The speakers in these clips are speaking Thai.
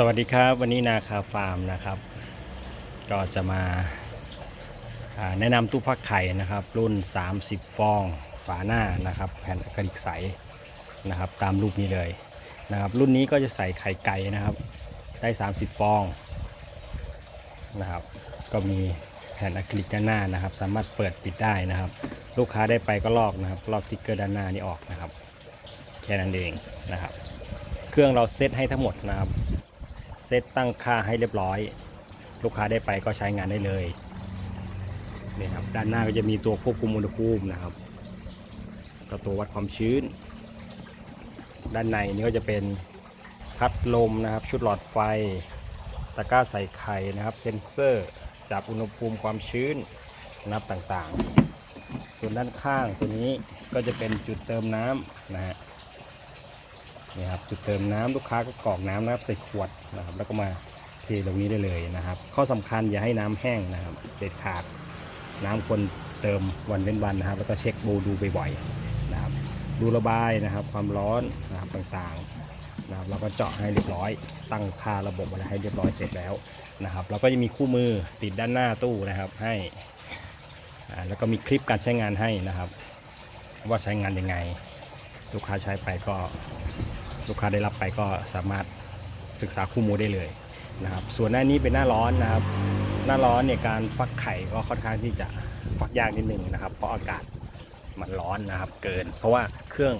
สวัสดีครับวันนี้นาคาฟาร์มนะครับ ก็จะมาแนะนำตู้ฟักไข่นะครับ รุ่น 30 ฟองฝาหน้านะครับแผ่นอะคริลิกใสนะครับ ตามรูปนี้เลยนะครับ รุ่นนี้ก็จะใส่ไข่ไก่นะครับ ได้ 30 ฟองนะครับ ก็มีแผ่นอะคริลิกด้านหน้านะครับ สามารถเปิดปิดได้นะครับ ลูกค้าได้ไปก็ลอกนะครับ ลอกติ๊กเกอร์ด้านหน้านี้ออกนะครับ แค่นั้นเองนะครับ เครื่องเราเซตให้ทั้งหมดนะครับ เซตตั้งค่าให้เรียบร้อย ลูกค้าได้ไปก็ใช้งานได้เลยนี่ครับด้านหน้าก็จะมีตัวควบคุมอุณหภูมินะครับก็ตัววัดความชื้น ด้านในนี่ก็จะเป็นพัดลมนะครับ ชุดหลอดไฟ ตะกร้าใส่ไข่นะครับ เซ็นเซอร์จับอุณหภูมิความชื้นนับต่างๆ ส่วนด้านข้างตัวนี้ก็จะเป็นจุดเติมน้ำนะฮะ นี่ครับจุดเติมน้ำลูกค้าก็กรอกน้ำนะครับใส่ขวดนะครับ แล้วก็มาเทตรงนี้ได้เลยนะครับ ข้อสำคัญอย่าให้น้ำแห้งนะครับ เด็ดขาดน้ำควรเติมวันเว้นวันนะครับ แล้วก็เช็คบูดูบ่อยๆนะครับ ดูระบายนะครับ ความร้อนนะครับต่างๆนะครับเราก็เจาะให้เรียบร้อย ตั้งค่าระบบอะไรให้เรียบร้อยเสร็จแล้วนะครับเราก็จะมีคู่มือติดด้านหน้าตู้นะครับให้แล้วก็มีคลิปการใช้งานให้นะครับ ว่าใช้งานยังไง ลูกค้าใช้ไปก็ ลูกค้าได้รับไปก็สามารถศึกษาคู่มือได้เลยนะครับ ส่วนหน้านี้เป็นหน้าร้อนนะครับ หน้าร้อนเนี่ยการฟักไข่ก็ค่อนข้างที่จะฟักยากนิดนึงนะครับ เพราะอากาศมันร้อนนะครับ เกิน เพราะว่าเครื่อง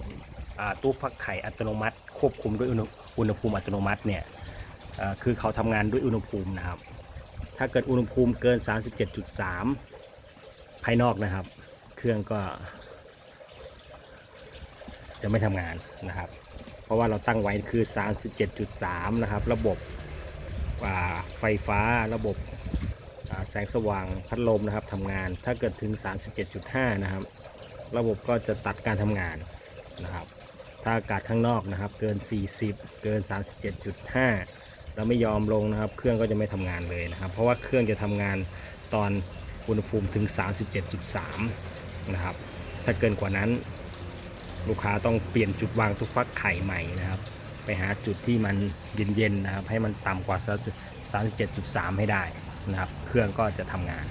อตู้ฟักไข่อัตโนมัติ ควบคุมด้วยอุณหภูมิอัตโนมัติเนี่ยคือเขาทำงานด้วยอุณหภูมินะครับ ถ้าเกิดอุณหภูมิเกิน 37.3 ภายนอกนะครับ เครื่องก็จะไม่ทำงานนะครับ เพราะว่าเราตั้งไว้คือ 37.3 นะครับ ระบบไฟฟ้าระบบแสงสว่างพัดลมนะครับทำงานถ้าเกิดถึง 37.5 นะครับ ระบบก็จะตัดการทำงานนะครับ ถ้าอากาศข้างนอกนะครับ เกิน 40 เกิน 37.5 แล้วไม่ยอมลงนะครับ เครื่องก็จะไม่ทำงานเลยนะครับ เพราะว่าเครื่องจะทำงานตอนอุณหภูมิถึง 37.3 นะครับ ถ้าเกินกว่านั้น ลูกค้าต้องเปลี่ยนจุดวางตู้ฟักไข่ใหม่นะครับ ไปหาจุดที่มันเย็นๆนะครับ ให้มันต่ำกว่า 37.3 ให้ได้นะครับ เครื่องก็จะทำงาน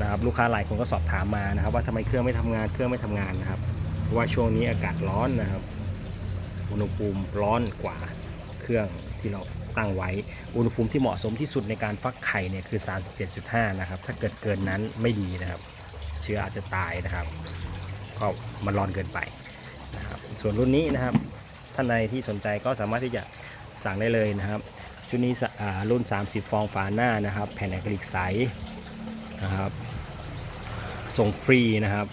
นะครับ ลูกค้าหลายคนก็สอบถามมานะครับ ว่าทำไมเครื่องไม่ทำงาน เครื่องไม่ทำงานนะครับ เพราะว่าช่วงนี้อากาศร้อนนะครับ อุณหภูมิร้อนกว่าเครื่องที่เราตั้งไว้ อุณหภูมิที่เหมาะสมที่สุดในการฟักไข่เนี่ยคือ 37.5 นะครับ ถ้าเกิดเกินนั้นไม่ดีนะครับ เชื้ออาจจะตายนะครับ ก็มันร้อนเกินไป ส่วนรุ่นนี้นะครับ ท่านใดที่สนใจก็สามารถที่จะสั่งได้เลยนะครับ ชุดนี้รุ่น 30 ฟองฝาหน้านะครับ แผ่นอะคริลิกใสนะครับ ส่งฟรีนะครับ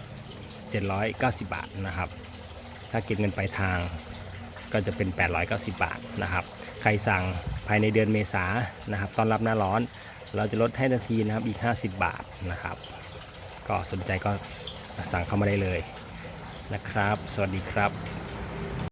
790 บาทนะครับ ถ้าเก็บเงินปลายทางก็จะเป็น 890 บาทนะครับ ใครสั่งภายในเดือนเมษานะครับ ตอนรับหน้าร้อน เราจะลดให้ทันทีนะครับอีก 50 บาทนะครับ ก็สนใจก็สั่งเข้ามาได้เลย นะครับ สวัสดีครับ